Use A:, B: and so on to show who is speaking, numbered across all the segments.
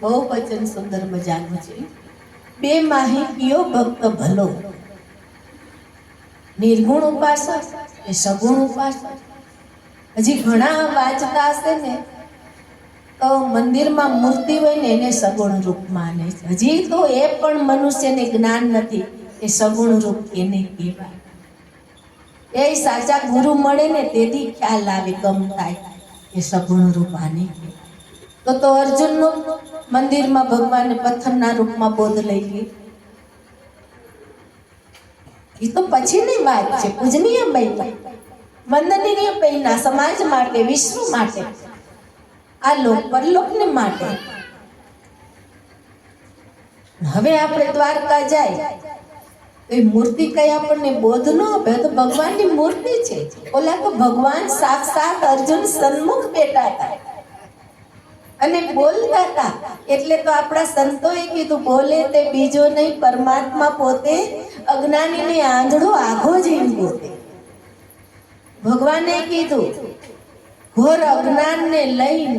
A: બહુ વચન સુંદર મજાનું છે. બે માહિતીઓ ભક્ત ભલો. નિર્ગુણ ઉપાસક એ સગુણ ઉપાસક? હજી ઘણા વાંચતા હશે ને, તો મંદિરમાં મૂર્તિ હોય ને એને સગુણ રૂપ માને હજી તો એ પણ મનુષ્યને જ્ઞાન નથી એ સગુણ રૂપ એને કહેવાય. એ સાચા ગુરુ મળે ને તેથી ખ્યાલ આવે ગમતા એ સગુણ રૂપ આને કહેવાય. તો તો અર્જુનનો મંદિરમાં ભગવાને પથ્થરના રૂપમાં બોધ લઈ લીધો. એ તો પછીની વાત છે, પૂજનીય બન્યા વંદનીય બન્યા સમાજ માટે, વિશ્વ માટે, આ લોક પરલોકને માટે. હવે આપણે દ્વારકા જાય. એ મૂર્તિ કઈ આપણને બોધ ન આપે, તો ભગવાનની મૂર્તિ છે. ઓલા તો ભગવાન સાક્ષાત અર્જુન સન્મુખ બેઠા હતા. અને બોલતા હતા એટલે તો આપણા સંતોએ કીધું, બોલે તે બીજો નહીં, પરમાત્મા પોતે અજ્ઞાનીને આંધળો આઘો જેમ પોતે ભગવાને કીધું, ઘોર અજ્ઞાનને લઈને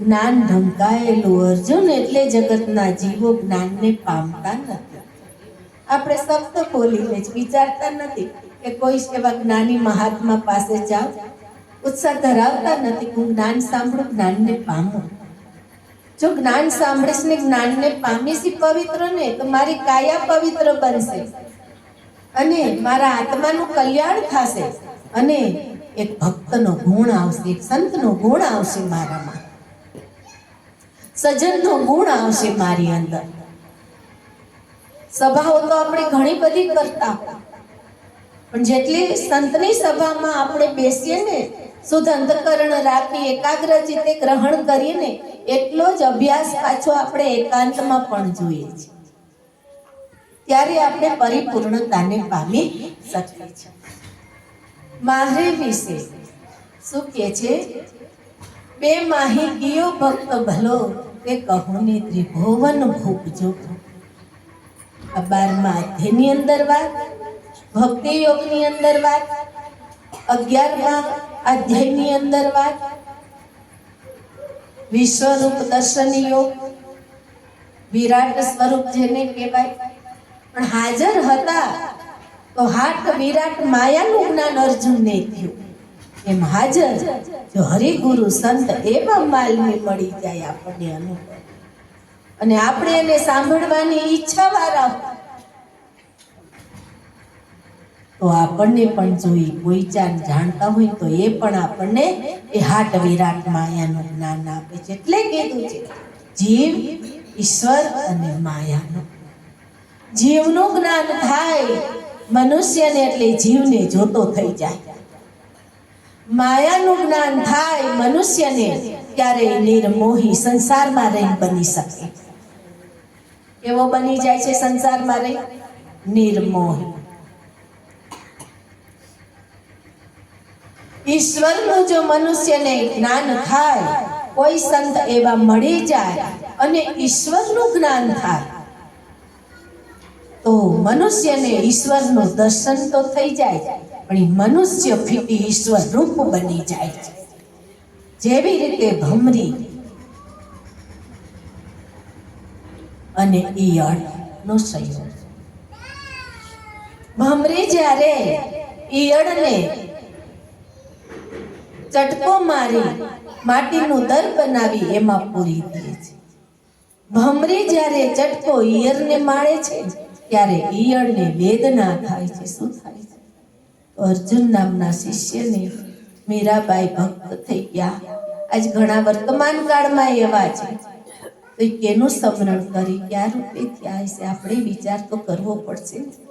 A: જ્ઞાન ઢંકાયેલું અર્જુન એટલે જગતના જીવો જ્ઞાનને પામતા નથી. આપણે શબ્દ બોલીને જ વિચારતા નથી કે કોઈ એવા જ્ઞાની મહાત્મા પાસે જાઓ ઉત્સાહ ધરાવતા નથી હું જ્ઞાન સાંભળું, જ્ઞાનને પામું. જો જ્ઞાન સાંભળીશ ને જ્ઞાનને પામીશી પવિત્ર ને, તો મારી કાયા પવિત્ર બનશે. અને મારા આત્માનું કલ્યાણ થશે. અને એક ભક્તનો ગુણ આવશે, એક સંતનો ગુણ આવશે મારામાં. સજનનો ગુણ આવશે મારી અંદર. સભાઓ તો આપણે ઘણી બધી કરતા. પણ જેટલી સંતની સભામાં આપણે બેસીએ ને શુદ્ધ અંતકરણ રાખી એકાગ્ર ચિત્તે ગ્રહણ કરીને એટલો જ અભ્યાસ પાછો આપણે એકાંતમાં પણ જોઈએ છે. ત્યારે આપણે પરિપૂર્ણતાને પામી શકીએ છીએ. માહે વિશે શું કે છે? બે માહી ગયો ભક્ત ભલો તે કહુની ત્રિભુવન ભૂપ જો આ બારમા અધ્યાયની અંદર વાત ભક્તિ યોગની અંદર વાત, અગિયારમા અધ્યાયની અંદર વાત. વિશ્વરૂપ દર્શન યોગ વિરાટ સ્વરૂપ જેને કહેવાય. પણ હાજર હતા તો હાટ વિરાટ માયાનું જ્ઞાન અર્જુનને થયું. એમ હાજર જો હરિગુરુ સંત એવા માલની મળી જાય આપણને અનુભવ. અને આપણે એને સાંભળવાની ઈચ્છા વાળા તો આપણને પણ જોઈ કોઈ ચાર જાણતા હોય તો એ પણ આપણને એ હાટ વિરાટ માયાનું જ્ઞાન આપે છે. એટલે કીધું છે, જીવ ઈશ્વર અને માયાનું. જીવનું જ્ઞાન થાય, મનુષ્યને એટલે જીવને જોતો થઈ જાય. માયાનું જ્ઞાન થાય, મનુષ્યને ત્યારે નિર્મોહી સંસારમાં રહી બની શકે. એવો બની જાય છે સંસારમાં રહી? નિર્મોહી. ઈશ્વરનું જો મનુષ્યને જ્ઞાન થાય, કોઈ સંત એવા મળી જાય અને ઈશ્વરનું જ્ઞાન થાય, તો મનુષ્યને ઈશ્વરનું દર્શન તો થઈ જાય, પણ મનુષ્ય ફીટી ઈશ્વર રૂપ બની જાય છે. જેવી રીતે ભમરી અને ઈયળ નો સંયોગ. ભમરી જ્યારે ઈયળને ચટકો મારી, માટીનું દર બનાવી એમાં પૂરી દે છે. ભમરી જ્યારે ચટકો ઈયરને માળે છે, ત્યારે ઈયળને વેદના થાય છે. શું થાય છે? અર્જુન નામના શિષ્યને મીરાબાઈ ભક્ત થઈ ગયા. આજ ઘણા વર્તમાન કાળમાં એવા છે. તો કેનું સ્મરણ કરી, ક્યાં રૂપે થયા છે આપણે વિચાર તો કરવો પડશે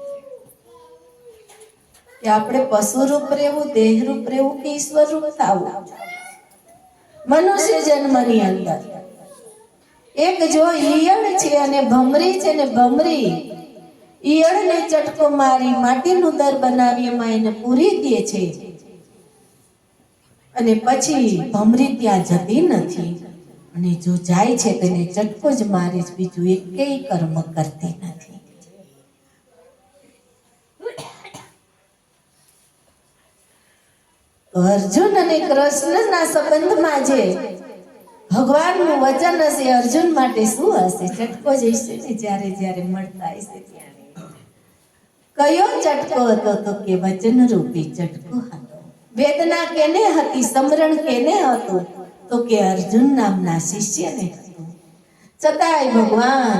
A: કે આપણે પશુ રૂપ રહેવું દેહ રૂપ રહેવું કે ઈશ્વર રૂપ થવું? મનુષ્ય જન્મની અંદર. એક જો ઈયળ છે અને ભમરી છે ને ભમરી, ઈયળને ચટકો મારી માટીનું દર બનાવી એમાં એને પૂરી દે છે. અને પછી ભમરી ત્યાં જતી નથી. અને જો જાય છે તેને ચટકો જ મારે બીજું એકેય કર્મ કરતી નથી તો અર્જુન અને કૃષ્ણના સંબંધમાં જે ભગવાનનું વચન હશે, અર્જુન માટે શું હશે? ચટકો જઈશે ને, જ્યારે જ્યારે મળતા હશે ત્યારે. કયો ચટકો હતો તો કે વચન રૂપી ચટકો હતો? વેદના કેને હતી, સમરણ કેને હતું? તો કે અર્જુન નામના શિષ્યને હતું. છતાંય ભગવાન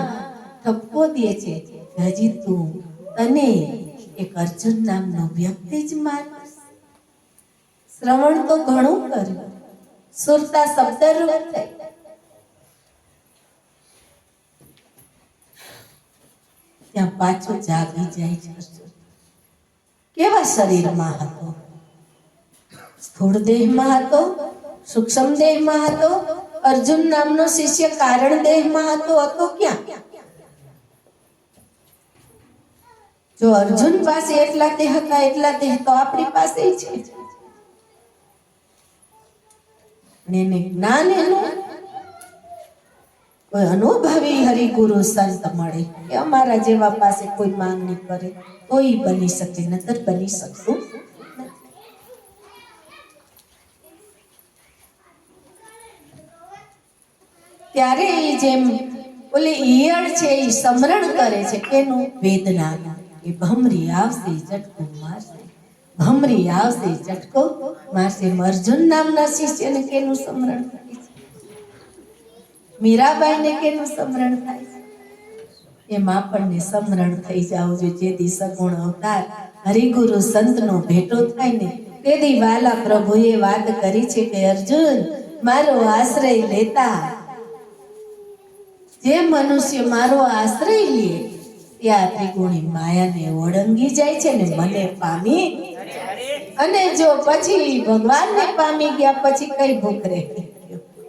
A: ઠપકો દે છે હજી તું તને એક અર્જુન નામનો વ્યક્તિ જ માનસ શ્રવણ તો ઘણું કર્યું. સુરતા શબ્દરૂપ થઈ. ત્યાં પાછો જાગી જાય છે કેવા શરીરમાં હતો? સ્થૂળ દેહમાં હતો? સૂક્ષ્મ દેહમાં હતો? અર્જુન નામનો શિષ્ય કારણ દેહમાં હતો? હતો ક્યાં? જો અર્જુન પાસે એટલા દેહ હતા, એટલા દેહ તો આપણી પાસે છે. અને જ્ઞાન એનું કોઈ અનુભવી હરિગુરુ સંત મળે કે અમારા જેવા પાસે કોઈ માંગણી કરે તો બની શકે, નતર બની શકતું ત્યારે એ જેમ ઓલી ઈયળ છે એ સમરણ કરે છે, એનું વેદના, એ ભમરી આવશે ચટકો મારશે, ભમરી આવશે ચટકો મારશે અર્જુન નામના શિષ્યને કેનું સમરણ થાય મીરાબાઈને કેનું સમરણ થાય એમ આપણને સમરણ થઈ જાવ જેથી સગુણ અવતાર હરિગુરુ સંતનો ભેટો થાય ને તેથી વાલા પ્રભુએ વાત કરી છે કે, અર્જુન, મારો આશ્રય લેતા. જે મનુષ્ય મારો આશ્રય લે, તે આ ત્રિગુણી માયાને ઓળંગી જાય છે ને, મને પામી અને જો પછી ભગવાનને પામી ગયા, પછી કઈ ભૂખ રહે?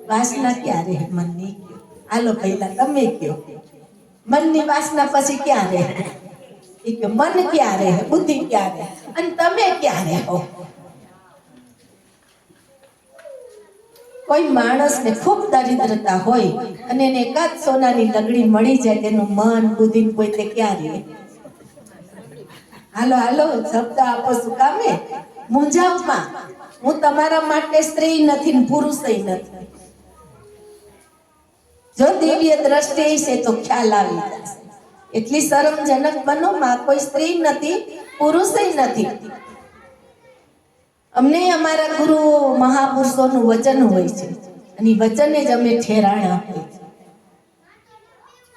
A: વાસના ક્યારે મનની આલો પહેલા તમે કયો મનની વાસના પછી ક્યાં મન ક્યાં બુદ્ધિ ક્યાં અને તમે ક્યાં રહો કોઈ માણસને ખૂબ દરિદ્રતા હોય અને એને એકાદ સોનાની લગડી મળી જાય, તેનું મન, બુદ્ધિ કોઈ તે ક્યાં રહે? હાલો હાલો, શબ્દ આપો શું કામે? મુંજાવમાં હું તમારા માટે સ્ત્રી નથી પુરુષય નથી. જો દિવ્ય દ્રષ્ટિ છે તો ખ્યાલ આવી જશે. એટલી શરમજનક બનો, માં કોઈ સ્ત્રી નથી પુરુષય નથી. અમને અમારા ગુરુ મહાપુરુષોનું વચન હોય છે. અને વચન જ અમે ઠેરાણ આપીએ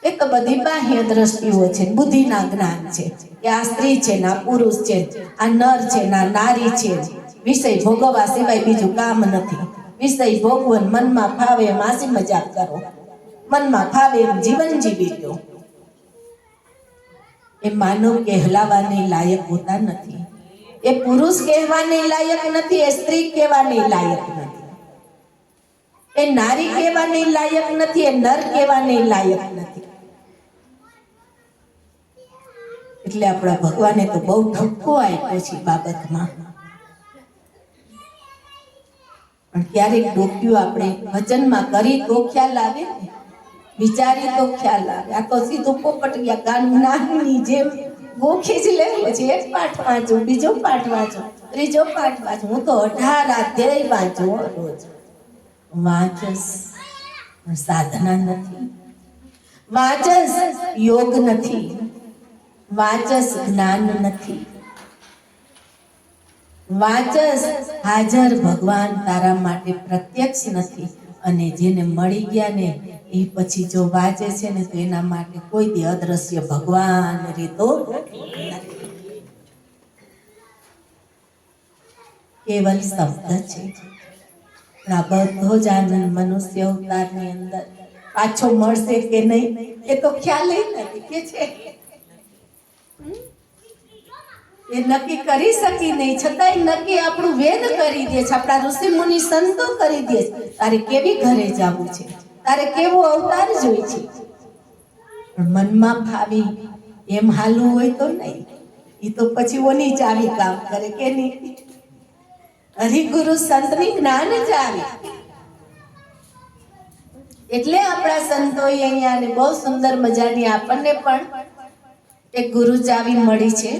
A: એ તો બધી બાહ્ય દ્રષ્ટિઓ છે, બુદ્ધિના જ્ઞાન છે. કે આ સ્ત્રી છે, ના પુરુષ છે, આ નર છે, ના નારી છે. વિષય ભોગવવા સિવાય બીજું કામ નથી. વિષય ભોગવન મનમાં ફાવે માસી મજાક કરો. મનમાં ફાવે એમ જીવન જીવી લો. એ માનવ કહેલાવાની લાયક હોતા નથી. એ પુરુષ કહેવાની લાયક નથી, એ સ્ત્રી કહેવાની લાયક નથી. એ નારી કહેવાની લાયક નથી, એ નર કહેવાની લાયક નથી. એટલે આપણા ભગવાને તો બહુ ધક્કો આપ્યો છે બાબતમાં. પણ ક્યારેક ડોક્યું આપણે વચનમાં કરી તો ખ્યાલ આવે વિચારી તો ખ્યાલ આવે. આ તો સીધું પોપટ ગયા ગાન નાની જેમ ગોખી જ લેવું છે એક પાઠ વાંચું, બીજો પાઠ વાંચું, ત્રીજો પાઠ વાંચું. હું તો અઢાર અધ્યાય વાંચું રોજ. વાંચસ સાધના નથી. વાંચસ યોગ નથી. વાંચસ જ્ઞાન નથી. વાચસ હાજર ભગવાન તારા માટે પ્રત્યક્ષ નથી અને જેને મળી ગયા ને એ પછી જો વાંચે છે ને તો એના માટે કોઈ દી અદ્રશ્ય ભગવાન રીતો કેવલ શબ્દ છે. આ બધો જ આનંદ મનુષ્ય અવતારની અંદર પાછો મળશે કે નહીં એ તો ખ્યાલ નથી કે છે. એ નક્કી કરી શકી નહીં, છતાંય નક્કી આપણું વેદ કરી દે છે, આપણા ઋષિ મુનિ સંતો કરી દે છે. તારે કેવી ઘરે જવું છે? તારે કેવો અવતાર જોઈ છે? મનમાં ભાવી એમ હાલવું હોય તો નહીં. એ તો પછી ઓની ચાવી કામ કરે કે નહીં? હરિગુરુ સંતની જ્ઞાન જ આવી એટલે આપણા સંતોએ અહીંયા બહુ સુંદર મજાની આપણને પણ એક ગુરુ ચાવી મળી છે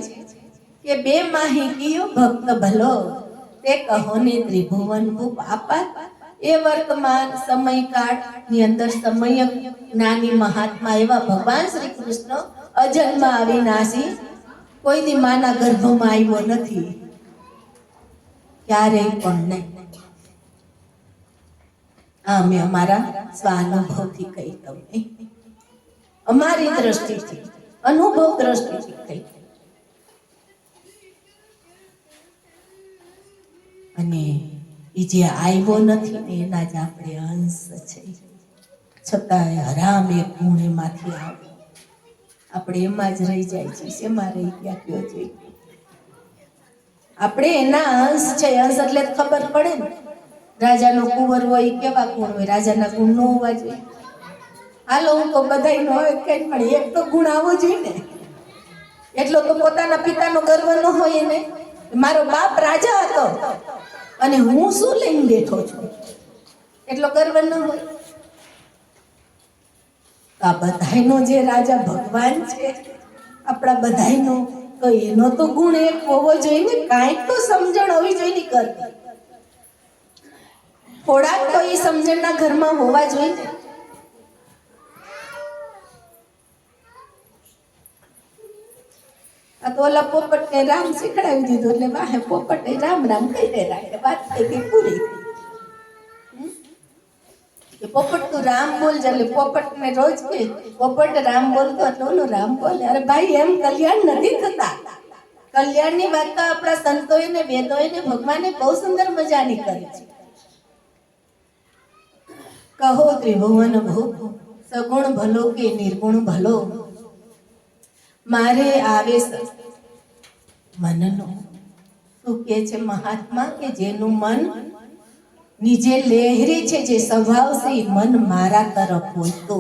A: કે બે માહિતીઓ ભક્ત ભલો. તે કહો ને ત્રિભુવન ભૂપ આપા. એ વર્તમાન સમયકાળની અંદર સમય જ્ઞાની મહાત્મા એવા ભગવાન શ્રી કૃષ્ણ અજન્મ અવિનાશી કોઈ દી માના ગર્ભમાં આવ્યો નથી. ક્યારેય પણ નહીં. આ અમે અમારા સ્વાનુભવથી કહી તમને અમારી દ્રષ્ટિથી. અનુભવ દ્રષ્ટિથી થઈ અને એ જે આવ્યો નથી ને એના જ આપણે અંશ છે. છતાંય હરામ એક ગુણ એમાંથી આવ્યો આપણે એમાં જ રહી જાય છે. એમાં રહી ગયા કયો જોઈએ આપણે એના અંશ છે. અંશ એટલે ખબર પડે ને. રાજાનો કુંવર હોય કેવા ગુણ હોય? રાજાના ગુણ ન હોવા જોઈએ. હાલો, હું તો બધાય નો હોય કઈ પણ એક તો ગુણ આવવો જોઈએ ને. એટલો તો પોતાના પિતાનો ગર્વ ન હોય ને મારો બાપ રાજા હતો. અને હું શું લઈને બેઠો છું? એટલો ગર્વ ન હોય. આ બધાયનો જે રાજા ભગવાન છે, આપણા બધાયનો, તો એનો તો ગુણ એક હોવો જોઈએ. ને કાંઈક તો સમજણ હોવી જોઈએ ને કરતી થોડાક તો એ સમજણના ઘરમાં હોવા જોઈએ. આ તો ઓલા પોપટને રામ શીખડાવી દીધું એટલે વાહે પોપટે રામ રામ કહીને રાખે વાત થઈ પૂરી? પોપટ તું રામ બોલજે એટલે પોપટને રોજ કે, પોપટ રામ બોલતો એટલે ઓલો રામ બોલે. અરે ભાઈ, એમ કલ્યાણ નથી થતા. કલ્યાણની વાત તો આપણા સંતોએ ને વેદોએ ને ભગવાને બહુ સુંદર મજાની કરી છે. કહો ત્રિભુવન ભો સગુણ ભલો કે નિર્ગુણ ભલો? મારે આવે મનનો. શું કે છે મહાત્મા કે જેનું મન નીચે લહેરી છે, જે સ્વભાવ છે મન મારા તરફ હોય તો?